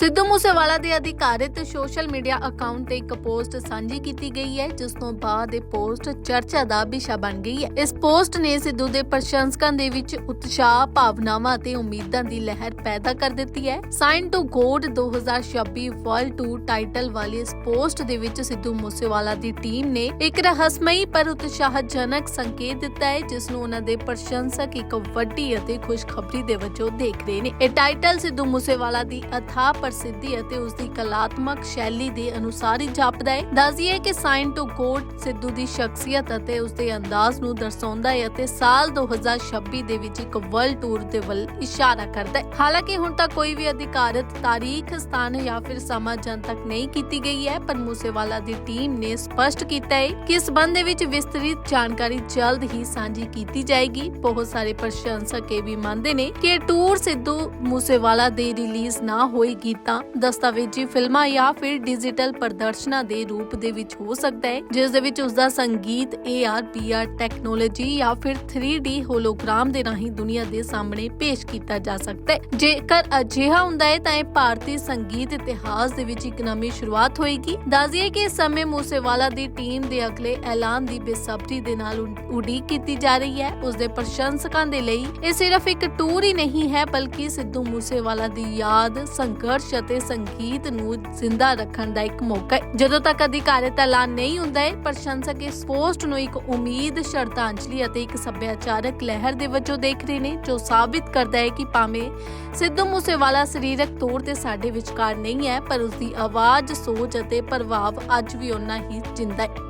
ਸਿੱਧੂ ਮੂਸੇਵਾਲਾ ਦੇ ਅਧਿਕਾਰਿਤ social media account ਤੇ ਇੱਕ ਪੋਸਟ ਸਾਂਝੀ ਕੀਤੀ ਗਈ ਹੈ, ਜਿਸ ਤੋਂ ਬਾਅਦ ਇਹ ਪੋਸਟ ਚਰਚਾ ਦਾ ਵਿਸ਼ਾ ਬਣ ਗਈ ਹੈ। ਇਸ ਪੋਸਟ ਨੇ ਸਿੱਧੂ ਦੇ ਪ੍ਰਸ਼ੰਸਕਾਂ ਦੇ ਵਿੱਚ ਉਤਸ਼ਾਹ, ਭਾਵਨਾਵਾਂ ਅਤੇ ਉਮੀਦਾਂ ਦੀ ਲਹਿਰ ਪੈਦਾ ਕਰ ਦਿੱਤੀ ਹੈ। Sign to God 2026 world tour title ਵਾਲੀ ਇਸ ਪੋਸਟ ਦੇ ਵਿੱਚ ਸਿੱਧੂ ਮੂਸੇਵਾਲਾ ਦੀ ਟੀਮ ਨੇ ਇੱਕ ਰਹੱਸਮਈ ਪਰ ਉਤਸ਼ਾਹਜਨਕ ਸੰਕੇਤ ਦਿੱਤਾ ਹੈ, ਜਿਸ ਨੂੰ ਉਹਨਾਂ ਦੇ ਪ੍ਰਸ਼ੰਸਕ ਇੱਕ ਵੱਡੀ ਅਤੇ ਖੁਸ਼ਖਬਰੀ ਦੇ ਵਜੋਂ ਦੇਖ ਰਹੇ ਨੇ। ਇਹ ਟਾਈਟਲ ਸਿੱਧੂ ਮੂਸੇਵਾਲਾ ਦੀ ਅਥਾਹ ਪ੍ਰਸਿੱਧੀ ਅਤੇ ਉਸ ਦੀ ਕਲਾਤਮਕ ਸ਼ੈਲੀ ਦੇ ਅਨੁਸਾਰ ਹੀ ਜਾਪਦਾ ਹੈ। ਦੱਸਦੀਏ ਕਿ ਸਾਈਨ ਟੂ ਗੋਡ ਸਿੱਧੂ ਦੀ ਸ਼ਖਸੀਅਤ ਅਤੇ ਉਸ ਦੇ ਅੰਦਾਜ਼ ਨੂੰ ਦਰਸਾਉਂਦਾ ਹੈ ਅਤੇ ਸਾਲ 2026 ਦੇ ਵਿੱਚ ਇੱਕ ਵਰਲਡ ਟੂਰ ਦੇ ਵੱਲ ਇਸ਼ਾਰਾ ਕਰਦਾ ਹੈ। ਹਾਲਾਂਕਿ ਹੁਣ ਤੱਕ ਕੋਈ ਵੀ ਅਧਿਕਾਰਤ ਤਾਰੀਖ, ਸਥਾਨ ਜਾਂ ਫਿਰ ਸਮਾਂ ਜਨ ਤੱਕ ਨਹੀਂ ਕੀਤੀ ਗਈ ਹੈ, ਪਰ ਮੂਸੇਵਾਲਾ ਦੀ ਟੀਮ ਨੇ ਸਪਸ਼ਟ ਕੀਤਾ ਹੈ ਕਿ ਇਸ ਸੰਬੰਧ ਦੇ ਵਿੱਚ ਵਿਸਤ੍ਰਿਤ ਜਾਣਕਾਰੀ ਜਲਦ ਹੀ ਸਾਂਝੀ ਕੀਤੀ ਜਾਏਗੀ। ਬਹੁਤ ਸਾਰੇ ਪ੍ਰਸ਼ੰਸਕ ਇਹ ਵੀ ਮੰਨਦੇ ਨੇ ਕਿ ਟੂਰ ਸਿੱਧੂ ਮੂਸੇਵਾਲਾ ਦੇ ਰਿਲੀਜ਼ ਨਾ ਹੋਏਗੀ ਗੀਤਾਂ ਦਸਤਾਵੇਜ਼ੀ ਫਿਲਮਾਂ ਜਾਂ ਫਿਰ ਡਿਜੀਟਲ ਪ੍ਰਦਰਸ਼ਨਾਂ ਦੇ ਰੂਪ ਦੇ ਵਿੱਚ ਹੋ ਸਕਦਾ ਹੈ, ਜਿਸ ਦੇ ਵਿੱਚ ਉਸ ਦਾ ਸੰਗੀਤ AR PR ਟੈਕਨੋਲੋਜੀ ਜਾਂ ਫਿਰ 3D ਹੋਲੋਗ੍ਰਾਮ ਦੇ ਰਾਹੀਂ ਦੁਨੀਆ ਦੇ ਸਾਹਮਣੇ ਪੇਸ਼ ਕੀਤਾ ਜਾ ਸਕਦਾ ਹੈ। ਜੇਕਰ ਅਜਿਹਾ ਹੁੰਦਾ ਹੈ, ਤਾਂ ਇਹ ਭਾਰਤੀ ਸੰਗੀਤ ਇਤਿਹਾਸ ਦੇ ਵਿੱਚ ਇੱਕ ਨਵੀਂ ਸ਼ੁਰੂਆਤ ਹੋਏਗੀ। ਦੱਸਦੀਏ ਕਿ ਇਸ ਸਮੇਂ ਮੂਸੇਵਾਲਾ ਦੀ ਟੀਮ ਦੇ ਅਗਲੇ ਐਲਾਨ ਦੀ ਬੇਸਬਰੀ ਦੇ ਨਾਲ ਉਡੀਕ ਕੀਤੀ ਜਾ ਰਹੀ ਹੈ। ਉਸ ਦੇ ਪ੍ਰਸ਼ੰਸਕਾਂ ਦੇ ਲਈ ਇਹ ਸਿਰਫ ਇੱਕ ਟੂਰ ਹੀ ਨਹੀਂ ਹੈ, ਬਲਕਿ ਸਿੱਧੂ ਮੂਸੇਵਾਲਾ ਦੀ ਯਾਦ ਸੰਘਰਸ਼ ਅਤੇ ਸੰਗੀਤ ਨੂੰ ਜ਼ਿੰਦਾ ਰੱਖਣ ਦਾ ਇੱਕ ਮੌਕਾ ਹੈ। ਜਦੋਂ ਤੱਕ ਅਧਿਕਾਰਤ ਐਲਾਨ ਨਹੀਂ ਹੁੰਦਾ ਹੈ, ਪ੍ਰਸ਼ੰਸਕ ਇਸ ਪੋਸਟ ਨੂੰ ਇੱਕ ਉਮੀਦ, ਸ਼ਰਧਾਂਜਲੀ ਅਤੇ ਇੱਕ ਸੱਭਿਆਚਾਰਕ ਲਹਿਰ ਦੇ ਵਜੋਂ ਦੇਖ ਰਹੇ ਨੇ, ਜੋ ਸਾਬਿਤ ਕਰਦਾ ਹੈ ਕਿ ਭਾਵੇਂ ਸਿੱਧੂ ਮੂਸੇਵਾਲਾ ਸਰੀਰਕ ਤੌਰ ਤੇ ਸਾਡੇ ਵਿਚਕਾਰ ਨਹੀਂ ਹੈ, ਪਰ ਉਸ ਦੀ ਆਵਾਜ਼, ਸੋਚ ਅਤੇ ਪ੍ਰਭਾਵ ਅੱਜ ਵੀ ਉਨਾ ਹੀ ਜਿੰਦਾ ਹੈ।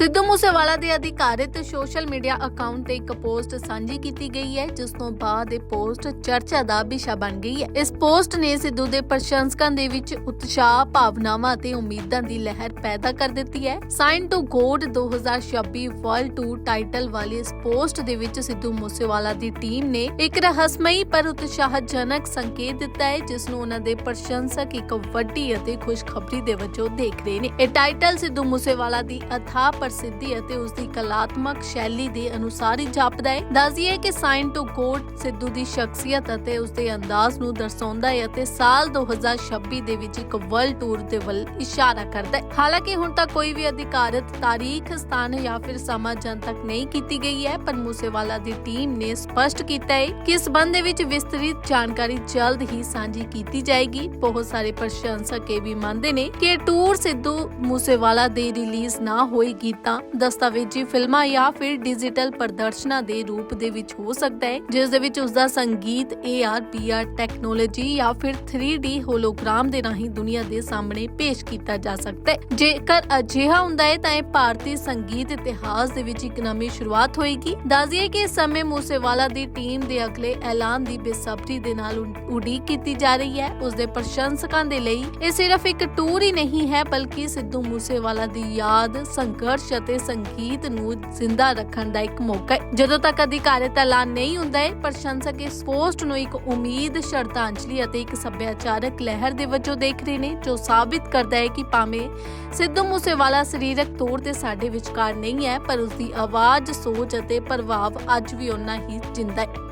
ਸਿੱਧੂ ਮੂਸੇਵਾਲਾ ਦੇ ਅਧਿਕਾਰਿਤ ਸੋਸ਼ਲ ਮੀਡੀਆ ਅਕਾਊਂਟ ਤੇ ਇੱਕ ਪੋਸਟ ਸਾਂਝੀ ਕੀਤੀ ਗਈ ਹੈ, ਜਿਸ ਤੋਂ ਬਾਅਦ ਇਹ ਪੋਸਟ ਚਰਚਾ ਦਾ ਵਿਸ਼ਾ ਬਣ ਗਈ ਹੈ। ਇਸ ਪੋਸਟ ਨੇ ਸਿੱਧੂ ਦੇ ਪ੍ਰਸ਼ੰਸਕਾਂ ਦੇ ਵਿੱਚ ਉਤਸ਼ਾਹ, ਭਾਵਨਾਵਾਂ ਅਤੇ ਉਮੀਦਾਂ ਦੀ ਲਹਿਰ ਪੈਦਾ ਕਰ ਦਿੱਤੀ ਹੈ। Sign to God 2026 world tour title ਵਾਲੀ ਇਸ ਪੋਸਟ ਦੇ ਵਿੱਚ ਸਿੱਧੂ ਮੂਸੇਵਾਲਾ ਦੀ ਟੀਮ ਨੇ ਇੱਕ ਰਹੱਸਮਈ ਪਰ ਉਤਸ਼ਾਹਜਨਕ ਸੰਕੇਤ ਦਿੱਤਾ ਹੈ, ਜਿਸ ਨੂੰ ਉਹਨਾਂ ਦੇ ਪ੍ਰਸ਼ੰਸਕ ਇੱਕ ਵੱਡੀ ਅਤੇ ਖੁਸ਼ਖਬਰੀ ਦੇ ਵਜੋਂ ਦੇਖ ਰਹੇ ਨੇ। ਇਹ ਟਾਈਟਲ ਸਿੱਧੂ ਮੂਸੇਵਾਲਾ ਦੀ ਅਥਾਹ ਪ੍ਰਸਿੱਧੀ ਅਤੇ ਉਸ ਦੀ ਕਲਾਤਮਕ ਸ਼ੈਲੀ ਦੇ ਅਨੁਸਾਰ ਹੀ ਜਾਪਦਾ ਹੈ। ਦੱਸਦੀਏ ਕਿ ਸਾਈਨ ਟੂ ਗੋਡ ਸਿੱਧੂ ਦੀ ਸ਼ਖਸੀਅਤ ਅਤੇ ਉਸ ਦੇ ਅੰਦਾਜ਼ ਨੂੰ ਦਰਸਾਉਂਦਾ ਹੈ ਅਤੇ ਸਾਲ 2026 ਦੇ ਵਿੱਚ ਇੱਕ ਵਰਲਡ ਟੂਰ ਦੇ ਵੱਲ ਇਸ਼ਾਰਾ ਕਰਦਾ ਹੈ। ਹਾਲਾਂਕਿ ਹੁਣ ਤੱਕ ਕੋਈ ਵੀ ਅਧਿਕਾਰਤ ਤਾਰੀਖ, ਸਥਾਨ ਜਾਂ ਫਿਰ ਸਮਾਂ ਜਨ ਤੱਕ ਨਹੀਂ ਕੀਤੀ ਗਈ ਹੈ, ਪਰ ਮੂਸੇਵਾਲਾ ਦੀ ਟੀਮ ਨੇ ਸਪਸ਼ਟ ਕੀਤਾ ਹੈ ਕਿ ਇਸ ਸੰਬੰਧ ਦੇ ਵਿੱਚ ਵਿਸਤ੍ਰਿਤ ਜਾਣਕਾਰੀ ਜਲਦ ਹੀ ਸਾਂਝੀ ਕੀਤੀ ਜਾਏਗੀ। ਬਹੁਤ ਸਾਰੇ ਪ੍ਰਸ਼ੰਸਕ ਇਹ ਵੀ ਮੰਨਦੇ ਨੇ ਕਿ ਟੂਰ ਸਿੱਧੂ ਮੂਸੇਵਾਲਾ ਦੇ ਰਿਲੀਜ਼ ਨਾ ਹੋਏਗੀ ਗੀਤਾਂ ਦਸਤਾਵੇਜ਼ੀ ਫਿਲਮਾਂ ਜਾਂ ਫਿਰ ਡਿਜੀਟਲ ਪ੍ਰਦਰਸ਼ਨਾਂ ਦੇ ਰੂਪ ਦੇ ਵਿੱਚ ਹੋ ਸਕਦਾ ਹੈ, ਜਿਸ ਦੇ ਵਿੱਚ ਉਸ ਦਾ ਸੰਗੀਤ AR PR ਟੈਕਨੋਲੋਜੀ ਜਾਂ ਫਿਰ 3D ਹੋਲੋਗ੍ਰਾਮ ਦੇ ਰਾਹੀਂ ਦੁਨੀਆ ਦੇ ਸਾਹਮਣੇ ਪੇਸ਼ ਕੀਤਾ ਜਾ ਸਕਦਾ ਹੈ। ਜੇਕਰ ਅਜਿਹਾ ਹੁੰਦਾ ਹੈ, ਤਾਂ ਇਹ ਭਾਰਤੀ ਸੰਗੀਤ ਇਤਿਹਾਸ ਦੇ ਵਿੱਚ ਇੱਕ ਨਵੀਂ ਸ਼ੁਰੂਆਤ ਹੋਏਗੀ। ਦੱਸਦੀਏ ਕਿ ਇਸ ਸਮੇਂ ਮੂਸੇਵਾਲਾ ਦੀ ਟੀਮ ਦੇ ਅਗਲੇ ਐਲਾਨ ਦੀ ਬੇਸਬਰੀ ਦੇ ਨਾਲ ਉਡੀਕ ਕੀਤੀ ਜਾ ਰਹੀ ਹੈ। ਉਸ ਦੇ ਪ੍ਰਸ਼ੰਸਕਾਂ ਦੇ ਲਈ ਇਹ ਸਿਰਫ ਇੱਕ ਟੂਰ ਹੀ ਨਹੀਂ ਹੈ, ਬਲਕਿ ਸਿੱਧੂ ਮੂਸੇਵਾਲਾ ਦੀ ਯਾਦ, ਸੰਘਰਸ਼ ਅਤੇ ਸੰਗੀਤ ਨੂੰ ਜ਼ਿੰਦਾ ਰੱਖਣ ਦਾ ਇੱਕ ਮੌਕਾ ਹੈ। ਜਦੋਂ ਤੱਕ ਅਧਿਕਾਰਤ ਐਲਾਨ ਨਹੀਂ ਹੁੰਦਾ ਹੈ, ਪ੍ਰਸ਼ੰਸਕ ਇਸ ਪੋਸਟ ਨੂੰ ਇੱਕ ਉਮੀਦ, ਸ਼ਰਧਾਂਜਲੀ ਅਤੇ ਇੱਕ ਸੱਭਿਆਚਾਰਕ ਲਹਿਰ ਦੇ ਵਜੋਂ ਦੇਖ ਰਹੇ ਨੇ, ਜੋ ਸਾਬਿਤ ਕਰਦਾ ਹੈ ਕਿ ਭਾਵੇਂ ਸਿੱਧੂ ਮੂਸੇਵਾਲਾ ਸਰੀਰਕ ਤੌਰ ਤੇ ਸਾਡੇ ਵਿਚਕਾਰ ਨਹੀਂ ਹੈ, ਪਰ ਉਸ ਦੀ ਆਵਾਜ਼, ਸੋਚ ਅਤੇ ਪ੍ਰਭਾਵ ਅੱਜ ਵੀ ਉਨਾ ਹੀ ਜਿੰਦਾ ਹੈ।